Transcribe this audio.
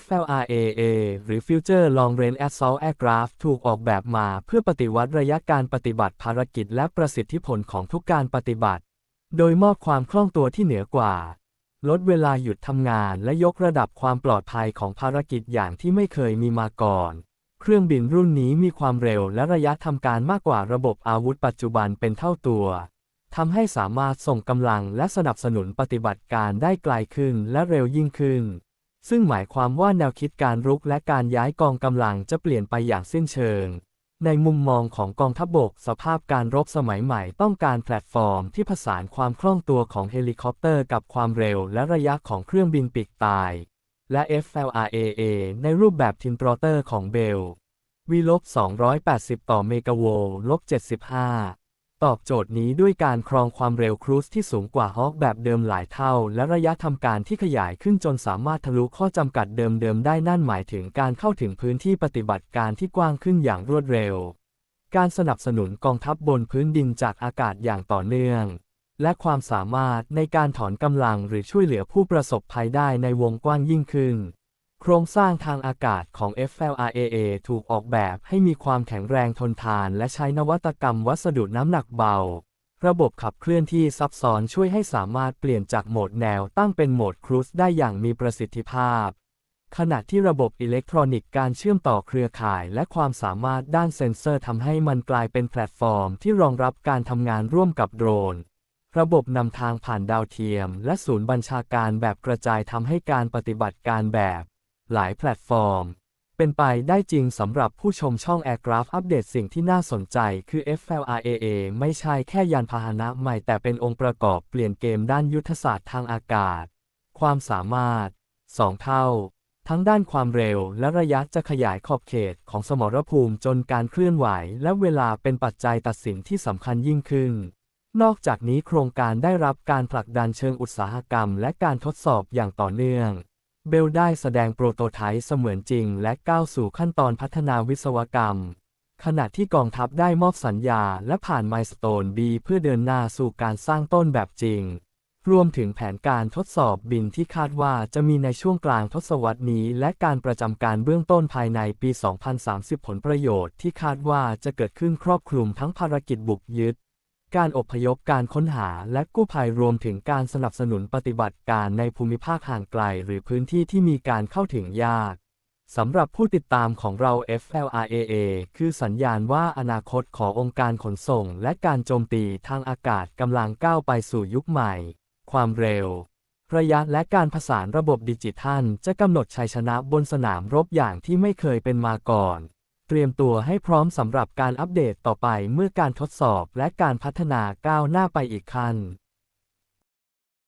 FLRAA หรือ Future Long Range Assault Aircraft ถูกออกแบบมาเพื่อปฏิวัติระยะการปฏิบัติภารกิจและประสิทธิผลของทุกการปฏิบัติ โดยมอบความคล่องตัวที่เหนือกว่า ลดเวลาหยุดทำงานและยกระดับความปลอดภัยของภารกิจอย่างที่ไม่เคยมีมาก่อน เครื่องบินรุ่นนี้มีความเร็วและระยะทำการมากกว่าระบบอาวุธปัจจุบันเป็นเท่าตัว ทำให้สามารถส่งกำลังและสนับสนุนปฏิบัติการได้ไกลขึ้นและเร็วยิ่งขึ้น ซึ่งหมายความว่าแนวคิดการรุกและการย้ายกองกำลังจะเปลี่ยนไปอย่างสิ้นเชิง ในมุมมองของกองทัพบกสภาพการรบสมัยใหม่ต้องการแพลตฟอร์มที่ผสานความคล่องตัวของเฮลิคอปเตอร์กับความเร็วและระยะของเครื่องบินปีกตาย และ FLRAA ในรูปแบบทินโรเตอร์ของเบลวีลบ280 ต่อเมกะโวลต์ลบ75 ตอบโจทย์นี้ด้วยการครองความเร็วครูซที่สูงกว่าฮอคแบบเดิมหลายเท่า และระยะทำการที่ขยายขึ้นจนสามารถทะลุข้อจำกัดเดิมๆได้นั่นหมายถึงการเข้าถึงพื้นที่ปฏิบัติการที่กว้างขึ้นอย่างรวดเร็ว การสนับสนุนกองทัพบบนพื้นดินจากอากาศอย่างต่อเนื่อง และความสามารถในการถอนกำลังหรือช่วยเหลือผู้ประสบภัยได้ในวงกว้างยิ่งขึ้น โครงสร้างทางอากาศของ FLRAA ถูกออกแบบให้มีความแข็งแรงทนทานและใช้นวัตกรรมวัสดุน้ำหนักเบา ระบบขับเคลื่อนที่ซับซ้อนช่วยให้สามารถเปลี่ยนจากโหมดแนวตั้งเป็นโหมดครูซได้อย่างมีประสิทธิภาพ ขณะที่ระบบอิเล็กทรอนิกส์การเชื่อมต่อเครือข่ายและความสามารถด้านเซ็นเซอร์ทำให้มันกลายเป็นแพลตฟอร์มที่รองรับการทำงานร่วมกับโดรนระบบนำทางผ่านดาวเทียม และศูนย์บัญชาการแบบกระจายทำให้การปฏิบัติการแบบ หลายแพลตฟอร์ม เป็นไปได้จริงสำหรับผู้ชมช่อง Aircraft อัปเดตสิ่งที่น่าสนใจคือ FLRAA ไม่ใช่แค่ยานพาหนะใหม่แต่เป็นองค์ประกอบเปลี่ยนเกมด้านยุทธศาสตร์ทางอากาศ ความสามารถ 2 เท่า ทั้งด้านความเร็วและระยะจะขยายขอบเขตของสมรภูมิจนการเคลื่อนไหว และเวลาเป็นปัจจัยตัดสินที่สำคัญยิ่งขึ้นนอกจากนี้โครงการได้รับการผลักดันเชิงอุตสาหกรรมและการทดสอบอย่างต่อเนื่อง เบลได้แสดงโปรโตไทป์เสมือนจริงและก้าวสู่ขั้นตอนพัฒนาวิศวกรรม ขณะที่กองทัพได้มอบสัญญาและผ่านไมล์สโตน B เพื่อเดินหน้าสู่การสร้างต้นแบบจริง รวมถึงแผนการทดสอบบินที่คาดว่าจะมีในช่วงกลางทศวรรษนี้ และการประจำการเบื้องต้นภายในปี 2030 ผลประโยชน์ที่คาดว่าจะเกิดขึ้นครอบคลุมทั้งภารกิจบุกยึด การอพยพการค้นหาและกู้ภัยรวมถึงการสนับสนุนปฏิบัติการในภูมิภาคห่างไกล หรือพื้นที่ที่มีการเข้าถึงยากสำหรับผู้ติดตามของเรา FLRAA คือสัญญาณว่าอนาคตขององค์การขนส่ง และการโจมตีทางอากาศกำลังก้าวไปสู่ยุคใหม่ ความเร็ว ระยะและการผสานระบบดิจิทัล จะกำหนดชัยชนะบนสนามรบอย่างที่ไม่เคยเป็นมาก่อน เตรียมตัวให้พร้อมสำหรับการอัปเดตต่อไปเมื่อการทดสอบและการพัฒนาก้าวหน้าไปอีกขั้น